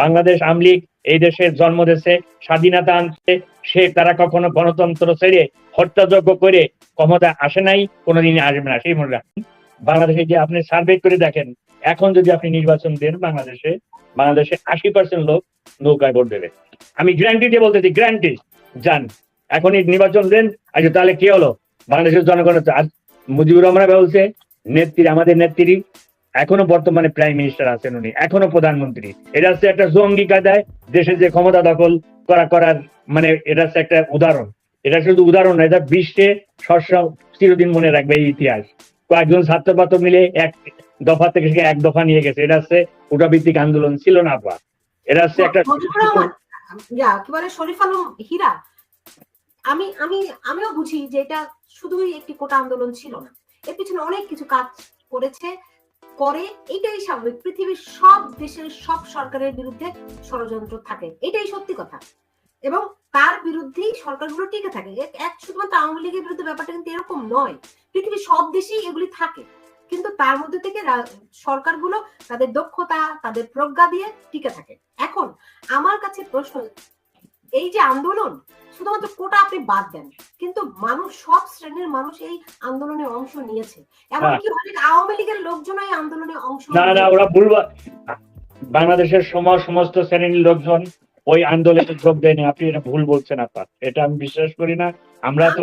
বাংলাদেশ আমলিগ এই দেশের জন্ম দেশে স্বাধীনতা আনতে, সে তারা কখনো গণতন্ত্র ছেড়ে হত্যাযজ্ঞ করে ক্ষমতা আসে নাই, কোনোদিনই আসবে না। সেই মনে রাখুন, বাংলাদেশে যে আপনি সার্ভে করে দেখেন, এখন যদি আপনি নির্বাচন দেন বাংলাদেশে বাংলাদেশে আশি পার্সেন্ট লোক নৌকায় ভোট দেবে। আমি গ্যারান্টি দিয়ে বলতেছি গ্যারান্টি যান এখনই নির্বাচন দেন আচ্ছা তাহলে কি হলো? বাংলাদেশের জনগণ আজ মুজিবুর রহমান বলছে, নেত্রী, আমাদের নেত্রী এখনও বর্তমানে প্রাইম মিনিস্টার আছেন উনি, এখনও প্রধানমন্ত্রী। এটা হচ্ছে একটা জঙ্গি কায়দায় দেশের যে ক্ষমতা দখল করা করার মানে এটা হচ্ছে একটা উদাহরণ। এটা শুধু উদাহরণ না এটা বিশ্বে শস্য চিরদিন মনে রাখবে এই ইতিহাস। কয়েকজন ছাত্র পাত্র মিলে এক দফা থেকে সে এক দফা নিয়ে গেছে। এটা হচ্ছে ওটা ভিত্তিক আন্দোলন ছিল না আপা এটা হচ্ছে একটা শরীফ আলম হীরা। আমি আমি আমিও বুঝি যে এটা শুধুই একটি কোটা আন্দোলন ছিল না। এর পিছনে অনেক কিছু কাজ করেছে। করে এটাই স্বাভাবিক, পৃথিবীর সব দেশের সব সরকারের বিরুদ্ধে ষড়যন্ত্র থাকে। এটাই সত্যি কথা। এবং তার বিরুদ্ধেই সরকারগুলো টিকে থাকে। এক শুধুমাত্র আওয়ামী লীগের বিরুদ্ধে ব্যাপারটা কিন্তু এরকম নয়। পৃথিবীর সব দেশেই এগুলি থাকে। কিন্তু তার মধ্যে থেকে সরকারগুলো তাদের দক্ষতা, তাদের প্রজ্ঞা দিয়ে টিকে থাকে। এখন আমার কাছে প্রশ্ন এই যে আন্দোলন শুধুমাত্র কোটা আপনি বাদ দেন কিন্তু মানুষ সব শ্রেণির মানুষ এই আন্দোলনে অংশ নিয়েছে। এমনকি অনেক আওয়ামী লীগের লোকজন এই আন্দোলনে অংশ হ্যাঁ। না না ওরা ভুলবা বাংলাদেশের সম- সমস্ত শ্রেণির লোকজন ওই আন্দোলনে যোগ দেয়নি। আপনি এটা ভুল বলছেন আপনার এটা আমি বিশ্বাস করি না। আমরা তো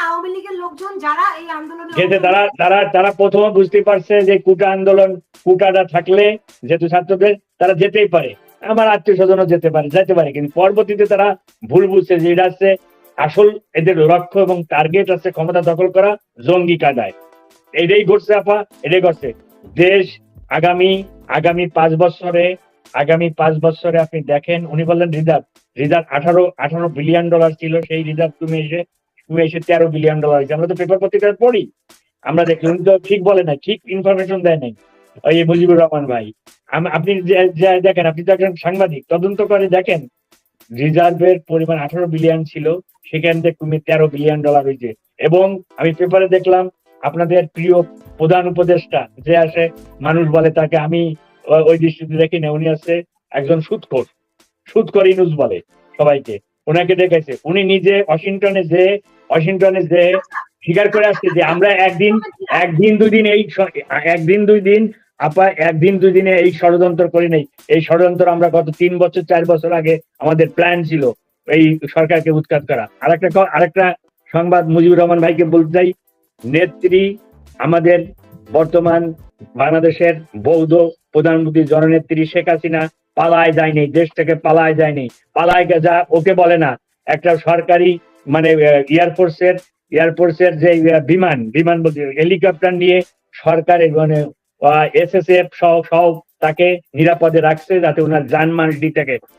আওয়ামী লীগের লোকজন যারা এই আন্দোলনে যেতে তারা তারা তারা প্রথমে বুঝতে পারছে যে কুটা আন্দোলন কুটাটা থাকলে যেহেতু ছাত্রদের তারা যেতেই পারে। আমার আত্মীয় স্বজনও যেতে পারে যেতে পারে, কিন্তু পরবর্তীতে তারা ভুল বুঝছে যে এটা হচ্ছে আসল এদের লক্ষ্য এবং টার্গেট আছে ক্ষমতা দখল করা জঙ্গি কাদায় এটাই ঘটছে আপা, এটাই ঘটছে। দেশ আগামী আগামী পাঁচ বছরে, আগামী পাঁচ বছরে আপনি দেখেন, উনি বললেন রিজার্ভ রিজার্ভ আঠারো আঠারো বিলিয়ন ডলার ছিল, সেই রিজার্ভ তুমি এসে তুমি এসে তেরো বিলিয়ন ডলার হয়েছে। আমরা তো পেপার পত্রিকা পড়ি, আমরা দেখি, উনি তো ঠিক বলে না ঠিক ইনফরমেশন দেয় নাই। ওই মুজিবুর রহমান ভাই আপনি দেখেন, আপনি তো একজন সাংবাদিক, তদন্ত করে দেখেন, রিজার্ভের পরিমাণ আঠারো বিলিয়ন ছিল, সেখান থেকে তুমি তেরো বিলিয়ন ডলার হয়েছে। এবং আমি পেপারে দেখলাম, আপনাদের প্রিয় প্রধান উপদেষ্টা যে আসে, মানুষ বলে তাকে, আমি ওই দৃষ্টিতে দেখি না, উনি আছে একজন সুদখোর সুদখোর ইনুস বলে সবাইকে। ওনাকে দেখেছে। উনি নিজে ওয়াশিংটনে যে ওয়াশিংটনে যে, স্বীকার করে আসছে যে আমরা একদিন একদিন দুই দিন এই একদিন দুই দিন আপা, একদিন দুই দিনে এই ষড়যন্ত্র করি নাই। এই ষড়যন্ত্র আমরা গত তিন বছর, চার বছর আগে আমাদের প্ল্যান ছিল এই সরকারকে উৎখাত করা। আরেকটা আরেকটা সংবাদ মুজিবুর রহমান ভাইকে বলতে চাই। নেত্রী আমাদের বর্তমান বাংলাদেশের বৌদ্ধ প্রধানমন্ত্রী জননেত্রী শেখ হাসিনা পালায় যায়নি দেশ থেকে পালায় যায়নি পালায় যা ওকে বলে না, একটা সরকারি মানে এয়ারফোর্সের এয়ারফোর্সের যে বিমান বিমান বলতে হেলিকপ্টার নিয়ে সরকারের মানে এসএসএফ সহ সহ তাকে নিরাপদে রাখছে যাতে ওনার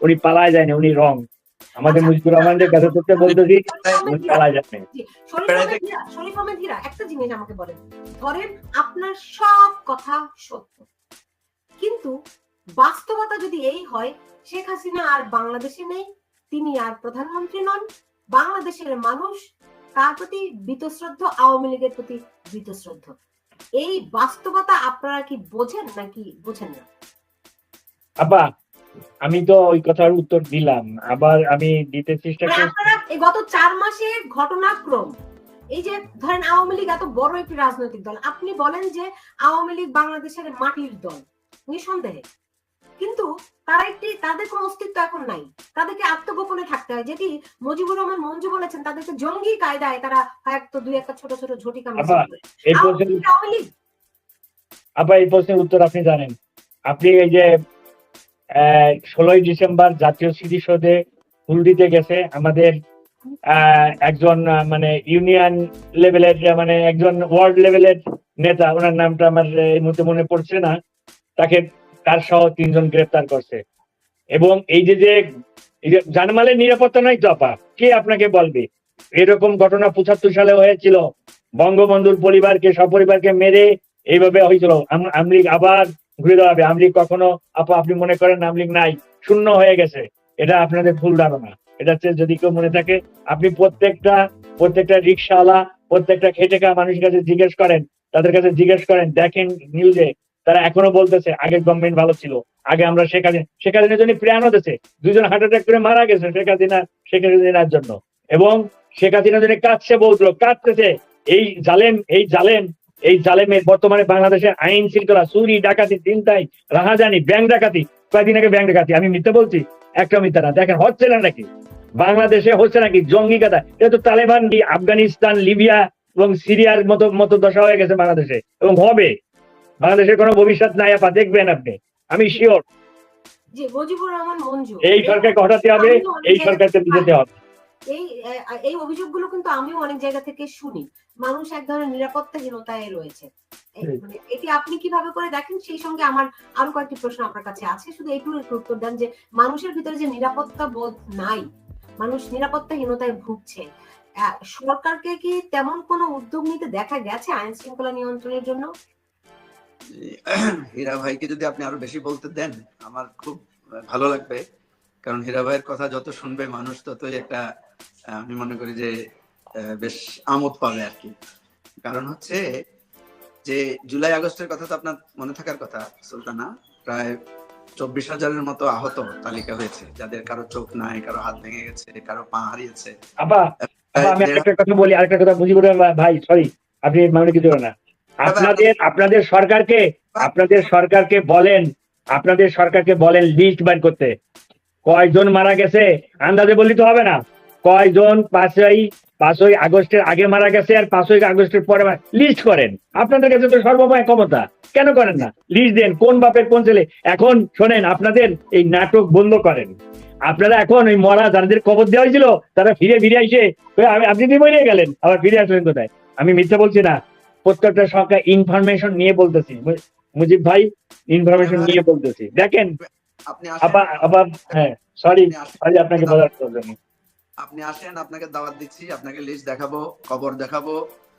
উনি পালায় যায়নি উনি রং। আমাদের মুজিবুর রহমানদের কাছে করতে পালায় একটা জিনিস আমাকে বলেন। ধরেন আপনার সব কথা সত্য। কিন্তু বাস্তবতা যদি এই হয়, শেখ হাসিনা আর বাংলাদেশে নেই, তিনি আর প্রধানমন্ত্রী নন, বাংলাদেশের মানুষ তার প্রতি বীতশ্রদ্ধ, আওয়ামী লীগের প্রতি বীতশ্রদ্ধ। এই বাস্তবতা আপনারা কি বোঝেন নাকি বোঝেন না? আবা আমি তো ওই কথার উত্তর দিলাম। আবার আমি দিতে চেষ্টা মানে করছি আপনারা এই গত চার মাসের ঘটনাক্রম এই যে ধরেন আওয়ামী লীগ এত বড় একটি রাজনৈতিক দল আপনি বলেন যে আওয়ামী লীগ বাংলাদেশের মাটির দল নিঃসন্দেহে। কিন্তু তারা একটি তাদের কোনো অস্তিত্ব এখন নাই। তাদেরকে আত্মগোপনে থাকতে হয়। যেটি মুজিবুর রহমান মঞ্জু বলেছেন তাদেরকে জঙ্গি কায়দায় তারা হয়তো দুই একটা ছোট ছোট আওয়ামী লীগ আপা এই প্রশ্নের উত্তর আপনি জানেন। আপনি এই যে ষোলোই ডিসেম্বর জাতীয় স্মৃতিসৌধে ফুল দিতে গেছে আমাদের আহ, একজন মানে ইউনিয়ন লেভেলের মানে একজন ওয়ার্ল্ড লেভেলের নেতা ওনার নামটা আমার এই মুহূর্তে মনে পড়ছে না। তাকে তার সহ তিনজন গ্রেপ্তার করছে। এবং এই যে যে জানমালের নিরাপত্তা নাই তো আপা? কে আপনাকে বলবে? এরকম ঘটনা পঁচাত্তর সালে হয়েছিল। বঙ্গবন্ধুর পরিবারকে, সপরিবারকে মেরে এইভাবে হয়েছিল। আম- আমলিগ আবার ঘুরে দাঁড়াবে। আমলিগ কখনো, আপা, আপনি মনে করেন আমলিগ নাই? শূন্য হয়ে গেছে। এটা আপনাদের ভুল ধারণা। এটা হচ্ছে যদি কেউ মনে থাকে, আপনি প্রত্যেকটা প্রত্যেকটা রিক্সাওয়ালা প্রত্যেকটা খেটে খাওয়া মানুষের কাছে জিজ্ঞেস করেন, তাদের কাছে জিজ্ঞেস করেন, দেখেন নিউজে তারা এখনও বলতেছে আগের গভর্নমেন্ট ভালো ছিল, আগে আমরা শেখ হাসিনা, শেখ হাসিনার জন্য দিয়েছে দুজন হার্ট অ্যাটাক করে মারা গেছে শেখ হাসিনা, শেখ হাসিনার জন্য। এবং শেখ হাসিনার জন্য কাঁদছে লোক, কাঁদতেছে। এই জালেম এই জালেম, এই জালেমের বর্তমানে বাংলাদেশে আইন শৃঙ্খলা, চুরি, ডাকাতি চিন্তাই রাহাজানি, ব্যাংক ডাকাতি, কয়েকদিন আগে ব্যাংক ডাকাতি। আমি মিথ্যে বলছি? একটা মিথ্যা না। দেখেন হচ্ছে না নাকি বাংলাদেশে হচ্ছে নাকি জঙ্গি কাদা এটা তো তালেবান, আফগানিস্তান, লিবিয়া এবং সিরিয়ার মতো মতো দশা হয়ে গেছে বাংলাদেশে। এবং হবে। বাংলাদেশের কোনো ভবিষ্যৎ নাই আপা দেখবেন আপনি। আমি শিওর এই সরকারকে হটাতে হবে এই সরকারকে যেতে হবে। এই এই অভিযোগগুলো কিন্তু আমিও অনেক জায়গা থেকে শুনি। মানুষ এক ধরনের নিরাপত্তাহীনতায় রয়েছে। মানে এটি আপনি কীভাবে করে দেখেন সেই সঙ্গে আমার আরও কয়েকটি প্রশ্ন আপনার কাছে আছে। শুধু এইটুকু একটু উত্তর দেন যে মানুষের ভিতরে যে নিরাপত্তা বোধ নাই মানুষ নিরাপত্তাহীনতায় ভুগছে সরকারকে কি তেমন কোনো উদ্যোগ নিতে দেখা গেছে আইন শৃঙ্খলা নিয়ন্ত্রণের জন্য? হীরা ভাইকে যদি আপনি আরও বেশি বলতে দেন আমার খুব ভালো লাগবে। কারণ হীরা ভাইয়ের কথা যত শুনবে মানুষ ততই একটা আমি মনে করি যে বেশ আমোদ পাবে আর কি। কারণ হচ্ছে যে জুলাই আগস্টের কথা তো আপনার মনে থাকার কথা সুলতানা। প্রায় চব্বিশ হাজারের মতো আহত তালিকা হয়েছে। যাদের কারও চোখ নাই কারও হাত ভেঙে গেছে কারও পা হারিয়েছে। আপা, আমি একটা কথা বলি আরেকটা কথা রহমান ভাই সরি আপনি মানে কিছু না। আপনাদের আপনাদের সরকারকে আপনাদের সরকারকে বলেন আপনাদের সরকারকে বলেন লিস্ট বার করতে। কয়জন মারা গেছে আন্দাজে বললি তো হবে না। কয়জন পাঁচই পাঁচই আগস্টের আগে মারা গেছে আর পাঁচই আগস্টের পরে লিস্ট করেন। আপনাদের কাছে তো সর্বময় ক্ষমতা। কেন করেন না? লিস্ট দেন কোন বাপের কোন ছেলে। এখন শোনেন আপনাদের এই নাটক বন্ধ করেন। আপনারা এখন ওই মরা যাদের কবর দেওয়া হয়েছিল তারা ফিরে ফিরে এসে আমি- আপনি মরে গেলেন আবার ফিরে আসলেন কোথায়? আমি মিথ্যা বলছি না। প্রত্যেকটা সরকার ইনফরমেশন নিয়ে বলতেছি। মুজিব ভাই ইনফরমেশন নিয়ে বলতেছি। দেখেন আপা হ্যাঁ সরি সরি আপনাকে বলার প্রয়োজন আপনি আসেন আপনাকে দাওয়াত দিচ্ছি আপনাকে লিস্ট দেখাবো খবর দেখাবো।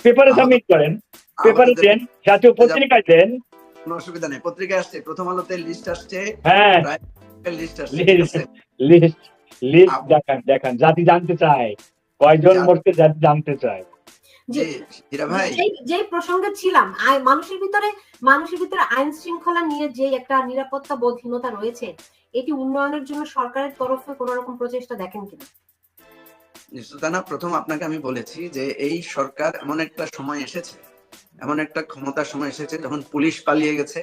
পেপারে সাবমিট করেন পেপারে দেন জাতীয় পত্রিকায় দেন। কোনো অসুবিধা নেই পত্রিকায় আসছে প্রথম আলোতে লিস্ট আসছে হ্যাঁ। লিস্ট আসছে? লিস্ট লিস্ট দেখান দেখান জাতি জানতে চায় কয়জন মরতে জাতি জানতে চায়। জি ভাই। প্রসঙ্গে ছিলাম মানুষের ভিতরে মানুষের ভিতরে আইন শৃঙ্খলা নিয়ে যে একটা নিরাপত্তা বোধহীনতা রয়েছে এটি উন্নয়নের জন্য সরকারের তরফে কোন রকম প্রচেষ্টা দেখেন কিনা? প্রথম আপনাকে আমি বলেছি যে এই সরকার এমন একটা সময় এসেছে এমন একটা ক্ষমতার সময় এসেছে যখন পুলিশ পালিয়ে গেছে।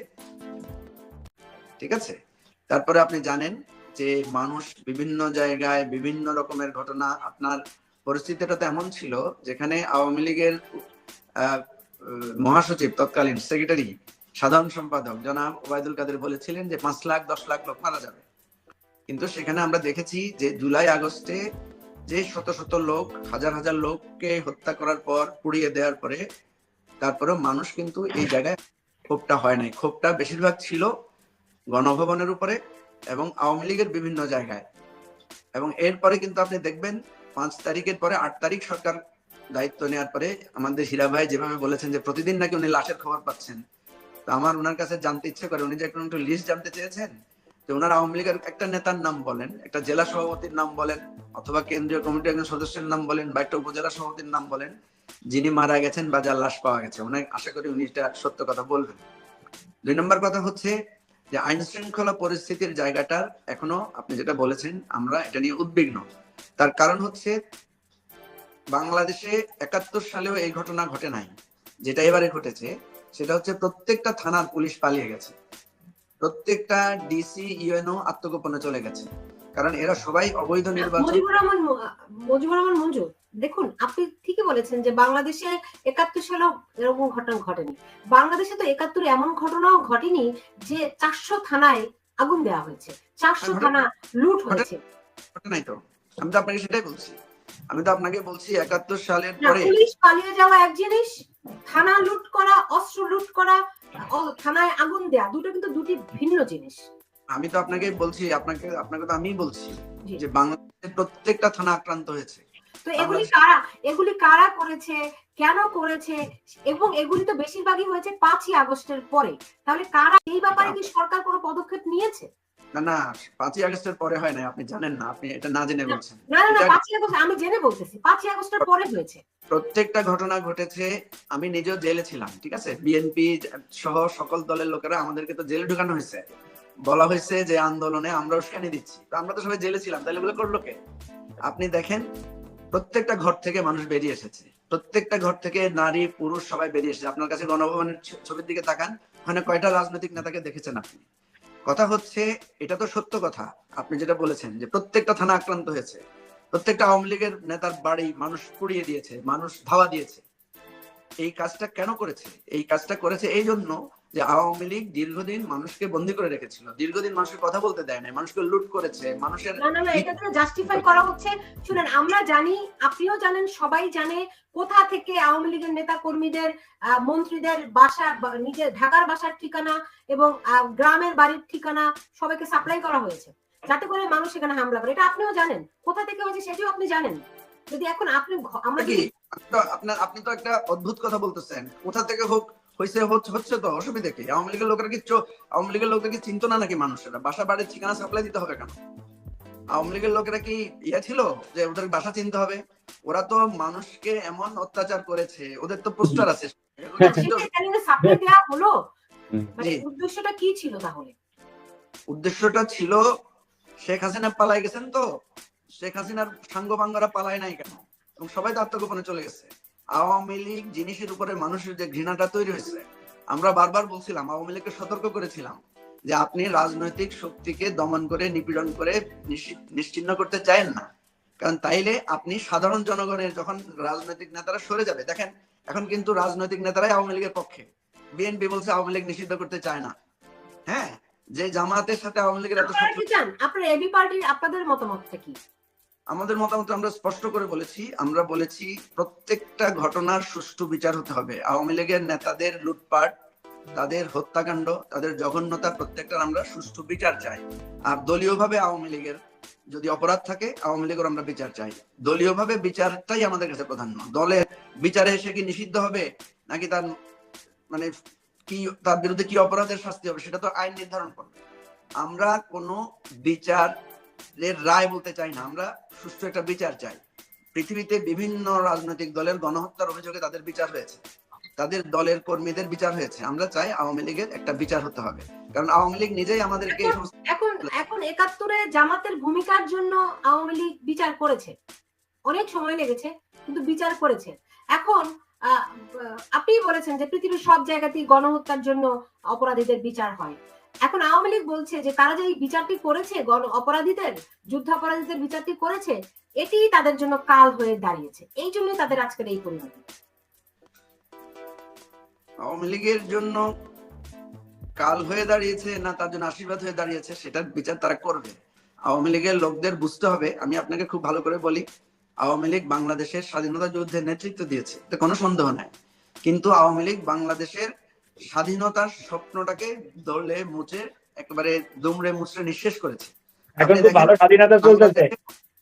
ঠিক আছে? তারপরে আপনি জানেন যে মানুষ বিভিন্ন জায়গায় বিভিন্ন রকমের ঘটনা আপনার পরিস্থিতিটা তো এমন ছিল যেখানে আওয়ামী লীগের মহাসচিব, তৎকালীন সেক্রেটারি, সাধারণ সম্পাদক জনাব ওবায়দুল কাদের বলেছিলেন যে পাঁচ লাখ, দশ লাখ লোক মারা যাবে। কিন্তু সেখানে আমরা দেখেছি যে জুলাই আগস্টে যে শত শত লোক, হাজার হাজার লোককে হত্যা করার পর, পুড়িয়ে দেওয়ার পরে, তারপরেও মানুষ কিন্তু এই জায়গায় ক্ষোভটা হয় নাই। ক্ষোভটা বেশিরভাগ ছিল গণভবনের উপরে এবং আওয়ামী লীগের বিভিন্ন জায়গায়। এবং এরপরে কিন্তু আপনি দেখবেন পাঁচ তারিখের পরে আট তারিখ সরকার দায়িত্ব নেওয়ার পরে আমাদের হীরা ভাই যেভাবে বলেছেন যে প্রতিদিন নাকি উনি লাশের খবর পাচ্ছেন। তো আমার ওনার কাছে জানতে ইচ্ছে করে, উনি যে একটু একটু লিস্ট জানতে চেয়েছেন যে ওনার আওয়ামী লীগের একটা নেতার নাম বলেন, একটা জেলা সভাপতির নাম বলেন, অথবা কেন্দ্রীয় কমিটির একজন সদস্যের নাম বলেন, বা একটা উপজেলা সভাপতির নাম বলেন, যিনি মারা গেছেন বা যার লাশ পাওয়া গেছে। অনেক আশা করি উনি এটা সত্য কথা বলবেন। দুই নম্বর কথা হচ্ছে যে আইন শৃঙ্খলা পরিস্থিতির জায়গাটার এখনও আপনি যেটা বলেছেন, আমরা এটা নিয়ে উদ্বিগ্ন। তার কারণ হচ্ছে বাংলাদেশে একাত্তর সালেও এই ঘটনা ঘটে নাই যেটা এবারে ঘটেছে সেটা হচ্ছে প্রত্যেকটা থানার পুলিশ পালিয়ে গেছে। প্রত্যেকটা ডিসি ইউএনও আত্মগোপনে চলে গেছে। কারণ এরা সবাই অবৈধ নির্বাচন মুজিবুর রহমান মুজিবুর রহমান মঞ্জু দেখুন আপনি ঠিকই বলেছেন যে বাংলাদেশে একাত্তর সালেও এরকম ঘটনা ঘটেনি। বাংলাদেশে তো একাত্তরে এমন ঘটনাও ঘটেনি যে চারশো থানায় আগুন দেওয়া হয়েছে। চারশো থানা লুট হয়েছে। ঘটে নাই তো। আমি তো আপনাকে সেটাই বলছি। আমি তো আপনাকে বলছি একাত্তর সালের পরে পুলিশ পালিয়ে যাওয়া এক জিনিস থানা লুট করা অস্ত্র লুট করা থানায় আগুন দেয়া দুটো কিন্তু দুটি ভিন্ন জিনিস। আমি তো আপনাকে বলছি আপনাকে আপনাকে তো আমি বলছি যে বাংলাদেশের প্রত্যেকটা থানা আক্রান্ত হয়েছে। তো এগুলি কারা এগুলি কারা করেছে কেন করেছে এবং এগুলি তো বেশিরভাগই হয়েছে পাঁচই আগস্টের পরে। তাহলে কারা এই ব্যাপারে কি সরকার কোনো পদক্ষেপ নিয়েছে? না না পাঁচই আগস্টের পরে হয় না আপনি জানেন না আপনি এটা না জেনে বলছেন। না না পাঁচই আগস্ট আমি জেনে বলতেছি পাঁচই আগস্টের পরে হয়েছে। প্রত্যেকটা ঘটনা ঘটেছে আমি নিজেও জেলে ছিলাম ঠিক আছে? বিএনপি সহ সকল দলের লোকেরা আমাদেরকে তো জেলে ঢুকানো হয়েছে। বলা হয়েছে যে আন্দোলনে আমরা উস্কানি দিচ্ছি। তো আমরা তো সবাই জেলে ছিলাম তাহলে বলে করল কে? আপনি দেখেন প্রত্যেকটা ঘর থেকে মানুষ বেরিয়ে এসেছে। প্রত্যেকটা ঘর থেকে নারী পুরুষ সবাই বেরিয়ে এসেছে। আপনার কাছে গণভবনের ছবির দিকে তাকান ওখানে কয়টা রাজনৈতিক নেতাকে দেখেছেন আপনি? কথা হচ্ছে, এটা তো সত্য কথা। আপনি যেটা বলেছেন যে প্রত্যেকটা থানা আক্রান্ত হয়েছে, প্রত্যেকটা আওয়ামী লীগের নেতার বাড়ি মানুষ পুড়িয়ে দিয়েছে, মানুষ ধাওয়া দিয়েছে। এই কাজটা কেন করেছে? এই কাজটা করেছে এই জন্য যে আওয়ামী লীগ দীর্ঘদিন মানুষকে বন্দি করে রেখেছিল। দীর্ঘদিন মানুষের কথা বলতে দেয় না মানুষকে লুট করেছে মানুষের না না না এটা তো জাস্টিফাই করা হচ্ছে শুনেন আমরা জানি আপনিও জানেন সবাই জানে কোথা থেকে আওয়ামী লীগের নেতা কর্মীদের মন্ত্রীদের বাসা নিজের ঢাকার বাসার ঠিকানা এবং গ্রামের বাড়ির ঠিকানা সবাইকে সাপ্লাই করা হয়েছে। যাতে করে মানুষ এখানে হামলা করে। এটা আপনিও জানেন। কোথা থেকে হয়েছে সেটিও আপনি জানেন। যদি এখন আপনি আমরা আপনি তো একটা অদ্ভুত কথা বলতেছেন। কোথা থেকে হোক হয়েছে হচ্ছে তো অসুবিধা কি? আওয়ামী লীগের লোকেরা কি আওয়ামী লীগের লোকেরা কি চিন্তা না নাকি মানুষেরা? বাসা বাড়ির ঠিকানা সাপ্লাই দিতে হবে কেন? আওয়ামী লীগের লোকেরা কি ইয়ে ছিল যে ওদের বাসা চিনতে হবে? ওরা তো মানুষকে এমন অত্যাচার করেছে ওদের তো পোস্টার আছে। হলো? হুম। মানে। উদ্দেশ্যটা কি ছিল তাহলে? উদ্দেশ্যটা ছিল শেখ হাসিনা পালাই গেছেন তো? শেখ হাসিনার সাঙ্গ পালায় নাই কেন? এবং সবাই তো আত্মগোপনে চলে গেছে। আওয়ামী লীগ জিনিসের উপরে মানুষের যে ঘৃণাটা তৈরি হয়েছে আমরা বারবার বলছিলাম আওয়ামী লীগকে সতর্ক করেছিলাম যে আপনি রাজনৈতিক শক্তিকে দমন করে নিপীড়ন করে নিশ্চি- নিশ্চিহ্ন করতে চান না। কারণ তাইলে আপনি সাধারণ জনগণের যখন রাজনৈতিক নেতারা সরে যাবে দেখেন এখন কিন্তু রাজনৈতিক নেতারাই আওয়ামী লীগের পক্ষে। বিএনপি বলছে আওয়ামী লীগ নিষিদ্ধ করতে চায় না। হ্যাঁ? যে জামাতের সাথে আওয়ামী লীগের এত আপনার এবি পার্টির আপনাদের মতামতটা কি? আমাদের মতামত আমরা স্পষ্ট করে বলেছি, আমরা বলেছি প্রত্যেকটা ঘটনার সুষ্ঠু বিচার হতে হবে। আওয়ামী লীগের নেতাদের লুটপাট, তাদের হত্যাকাণ্ড, তাদের জঘন্যতা প্রত্যেকটার আমরা সুষ্ঠু বিচার চাই। আর দলীয়ভাবে আওয়ামী লীগের যদি অপরাধ থাকে, আওয়ামী লীগের আমরা বিচার চাই। দলীয়ভাবে বিচারটাই আমাদের কাছে প্রাধান্য দলের বিচারে এসে কি নিষিদ্ধ হবে, নাকি তার মানে কি, তার বিরুদ্ধে কি অপরাধের শাস্তি হবে, সেটা তো আইন নির্ধারণ করবে। আমরা কোনো বিচার রায় বলতে চাই না আমরা সুষ্ঠু একটা বিচার চাই। পৃথিবীতে বিভিন্ন রাজনৈতিক দলের গণহত্যার অভিযোগে তাদের বিচার হয়েছে। তাদের দলের কর্মীদের বিচার হয়েছে। আমরা চাই আওয়ামী লীগের একটা বিচার হতে হবে। কারণ আওয়ামী লীগ নিজেই আমাদেরকে এখন এখন একাত্তরে জামাতের ভূমিকার জন্য আওয়ামী লীগ বিচার করেছে। অনেক সময় লেগেছে কিন্তু বিচার করেছে। এখন আপনিই বলেছেন যে পৃথিবীর সব জায়গাতেই গণহত্যার জন্য অপরাধীদের বিচার হয়। এখন আওয়ামী লীগ বলছে যে তারা যে বিচারটি করেছে, গণ অপরাধীদের, যুদ্ধাপরাধীদের বিচারটি করেছে, এটি তাদের জন্য কাল হয়ে দাঁড়িয়েছে। এই জন্যই তাদের আজকের এই পরিণতি। আওয়ামী লীগের জন্য কাল হয়ে দাঁড়িয়েছে না তার জন্য আশীর্বাদ হয়ে দাঁড়িয়েছে, সেটার বিচার তারা করবে। আওয়ামী লীগের লোকদের বুঝতে হবে, আমি আপনাকে খুব ভালো করে বলি, আওয়ামী লীগ বাংলাদেশের স্বাধীনতা যুদ্ধের নেতৃত্ব দিয়েছে কোনো সন্দেহ নাই। কিন্তু আওয়ামী লীগ বাংলাদেশের স্বাধীনতার স্বপ্নটাকে দলে মুছে একেবারে দুমড়ে মুচড়ে নিঃশেষ করেছে। এখন খুব ভালো স্বাধীনতা চলতেছে।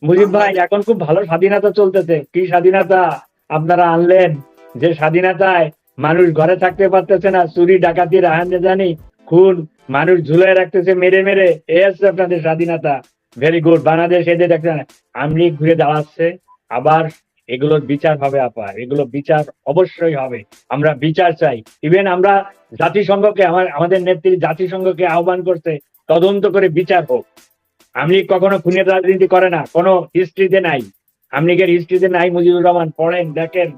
মুজিব ভাই এখন খুব ভালো স্বাধীনতা চলতেছে। কি স্বাধীনতা? আপনারা আনলেন যে স্বাধীনতায় মানুষ ঘরে থাকতে পারতেছে না চুরি ডাকাতি রাহানে জানি খুন মানুষ ঝুলাই রাখতেছে মেরে মেরে। এই হচ্ছে আপনাদের স্বাধীনতা। ভেরি গুড বাংলাদেশ এদের একটা আমলি ঘুরে দাঁড়াচ্ছে। আবার এগুলোর বিচার হবে আপা। এগুলো বিচার অবশ্যই হবে। আমরা বিচার চাই। ইভেন আমরা জাতিসংঘকে আমার আমাদের নেত্রী জাতিসংঘকে আহ্বান করতে তদন্ত করে বিচার হোক। আমলিগ কখনো খুনের রাজনীতি করে না কোনো হিস্ট্রিতে নাই। আমলিগের হিস্ট্রিতে নাই মুজিবুর রহমান। পড়েন দেখেন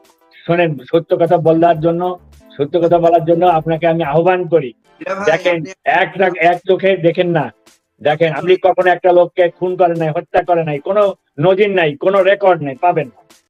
শোনেন সত্য কথা বলার জন্য সত্য কথা বলার জন্য আপনাকে আমি আহ্বান করি। দেখেন আপনি- এক এক চোখে দেখেন না। দেখেন আপনি কখনো একটা লোককে খুন করে নাই হত্যা করে নাই কোনো নজির নাই কোনো রেকর্ড নাই পাবেন না।